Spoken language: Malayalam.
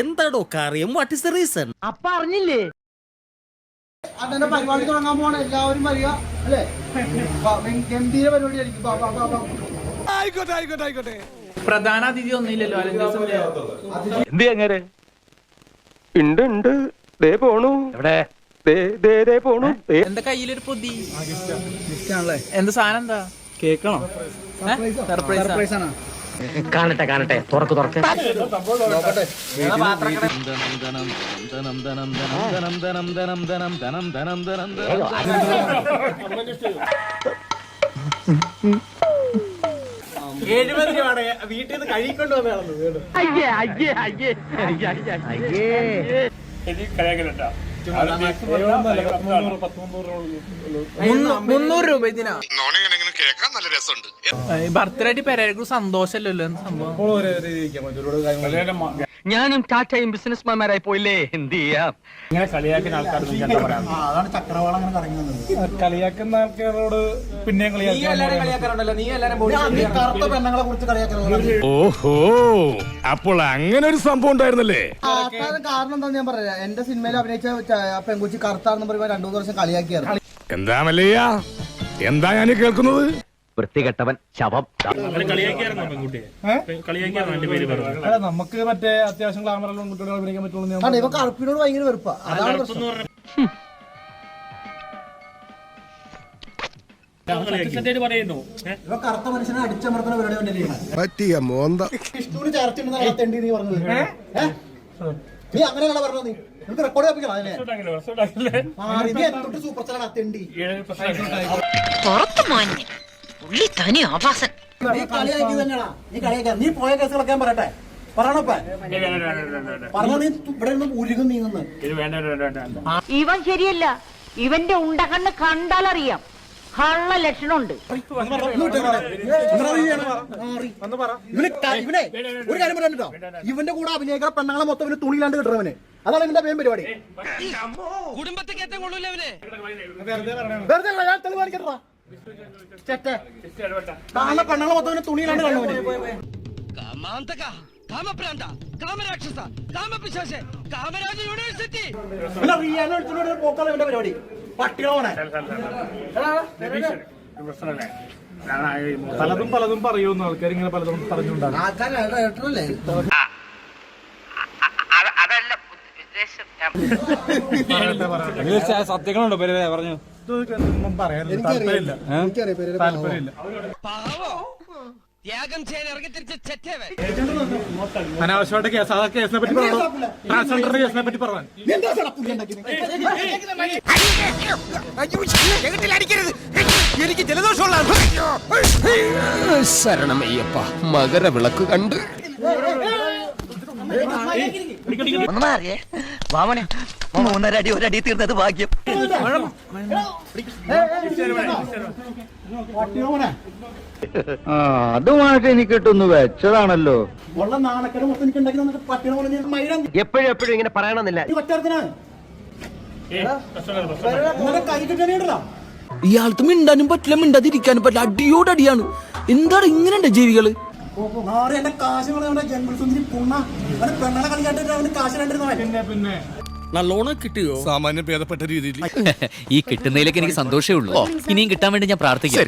എന്താടോ കാര്യം വാട്ട് ഇസ് ദ റീസൺ അപ്പ അറിഞ്ഞില്ലേ? അന്നെ പരിപാടി തുടങ്ങാൻ പോണ എല്ലാവരും വരിക. അല്ലേ? ഗംഭീര പരിപാടി ആയിക്കോട്ടെ ആയിക്കോട്ടെ ആയിക്കോട്ടെ. വാ, വാ. പ്രധാന അതിഥി ഒന്നുമില്ലല്ലോ എന്ത് അങ്ങനെ ഉണ്ട് ഉണ്ട് ദേ പോണു. എവിടെ? ദേ ദേ ദേ പോണു. കയ്യിലൊരു പൊതി? എന്താ സാധനം എന്താ? കേക്കണോ? സർപ്രൈസ് ആണ്? കാണട്ടെ കാണട്ടെ തുറക്ക് തുറക്ക് അയ്യേ അയ്യേ അയ്യേ അയ്യേ അയ്യേ മുന്നൂ- മുന്നൂറ് രൂപ ഇതിനാ. നോണിങ്ങനെ ഇങ്ങനെ കേൾക്കാൻ നല്ല രസമുണ്ട്. ബർത്ത്ഡേ ആയിട്ട് പെരേക്കും സന്തോഷമല്ലല്ലോ സംഭവം? ഞാനും ടാറ്റയും ബിസിനസ്മാൻമാരായി പോയില്ലേ? എന്ത് ചെയ്യാം? ആ, അതാണ് ചക്രവാളം അങ്ങനെ കറങ്ങുന്നത് കളിയാക്കുന്ന ആൾക്കാരോട് പിന്നെ ഓഹോ അപ്പോൾ അങ്ങനെ ഒരു സംഭവം ഉണ്ടായിരുന്നല്ലേ? കാരണം എന്താ ഞാൻ പറയാ. എന്റെ സിനിമയിൽ അഭിനയിച്ച ആ പെൺകുച്ചി കറുത്താണെന്ന് പറയുമ്പോൾ രണ്ടു മൂന്ന് വർഷം കളിയാക്കിയായിരുന്നു. എന്താ മല്ലയ്യ? എന്താ ഞാൻ കേൾക്കുന്നത്? വൃത്തികെട്ടവൻ ശവം. അല്ല നമുക്ക് മറ്റേ അത്യാവശ്യം കുട്ടികളെ അഭിനയിക്കാൻ പറ്റുള്ളൂ എന്ന് ഞാൻ കാരണം ഇവ കറുപ്പിനോട് ഭയങ്കര വെറുപ്പാ. അതാണ് പ്രശ്നം. ഇവ കറുത്ത മനുഷ്യനെ അടിച്ചമർത്തുന്ന പരിപാടി ചെയ്യുന്നത്. പറ്റിയ മോന്ത വിഷ്ണുവിന് നീ പറഞ്ഞത്. ഏ? നീ അങ്ങനെയാണ് പറഞ്ഞത്? നീ നിനക്ക് റെക്കോർഡ് ചെയ്യിപ്പിക്കണം അതിനെ. ആ ഇത് എന്തൊട്ട് സൂപ്പർ സ്റ്റാർ പുറത്തു മാഞ്ഞ് ഉള്ളി തനി ആഭാസൻ നീ കളിയാക്കി തന്നെയാണോ നീ കളിയാക്കാൻ നീ പോയ കേസുകളൊക്കെ ഞാൻ പറയട്ടെ. പറയണപ്പ പറഞ്ഞ നീ ഇവിടെ നിന്ന് ഉരുകും നീങ്ങുന്നു ഇവൻ ശരിയല്ല. ഇവന്റെ ഉണ്ടകണ്ണ് കണ്ടാലറിയാം. കള്ള ലക്ഷണമുണ്ട്. ഇവന് ക- ഇവനെ ഒരു കാര്യം പറയാൻ ഇവന്റെ കൂടെ അഭിനയിക്കുന്ന പെണ്ണുങ്ങളെ മൊത്തം ഇവന് തുണിയിലാണ്ട് കിട്ടണവന്. അതാണ് ഇവന്റെ മെയിൻ പരിപാടി. വെറുതെ അല്ല, ഞാൻ തെളിവ്. കാണുന്ന പെണ്ണുങ്ങളെ മൊത്തം ഇവന് തുണിയിലാണ്ട് കാണുവന് ഇവനെ റിയാനെ വിളിച്ചോണ്ട് ഒരു പോക്കാണ് ഇവന്റെ പരിപാടി. പലതും പലതും പറയുന്നു. ആൾക്കാർ ഇങ്ങനെ പലതും പറഞ്ഞുണ്ടാകും ആൾക്കാരല്ലേ സത്യങ്ങളുണ്ടോ? പേര് പറഞ്ഞു. അനാവശ്യമായിട്ട് കേസ് ആ കേസിനെ പറ്റി പറഞ്ഞു? ട്രാൻസ്ജെൻഡറിന്റെ കേസിനെ പറ്റി പറയാൻ നീ എന്താ ചേട്ടാ മകര വിളക്ക് ശരണമയ്യപ്പ മകരവിളക്ക് കണ്ട്. വാമനെ മൂന്നര അടി ഒരടി തീർന്നത് ഭാഗ്യം. അത് അതുമായിട്ട് എനിക്ക് കിട്ടുന്നു വെച്ചതാണല്ലോ. എനിക്ക് എപ്പോഴും എപ്പോഴും ഇങ്ങനെ പറയണമെന്നില്ല. ഇയാൾക്ക് മിണ്ടാനും പറ്റില്ല മിണ്ടാതിരിക്കാനും പറ്റില്ല. അടിയോടടിയാണ് എന്താണ് ഇങ്ങനെയുണ്ട് ജീവികൾ? നല്ലോണം കിട്ടിയോ? സാമാന്യം ഭേദപ്പെട്ട രീതിയിൽ. ഈ കിട്ടുന്നതിലേക്ക് എനിക്ക് സന്തോഷമേ ഉള്ളൂ. ഇനിയും കിട്ടാൻ വേണ്ടി ഞാൻ പ്രാർത്ഥിക്കാം.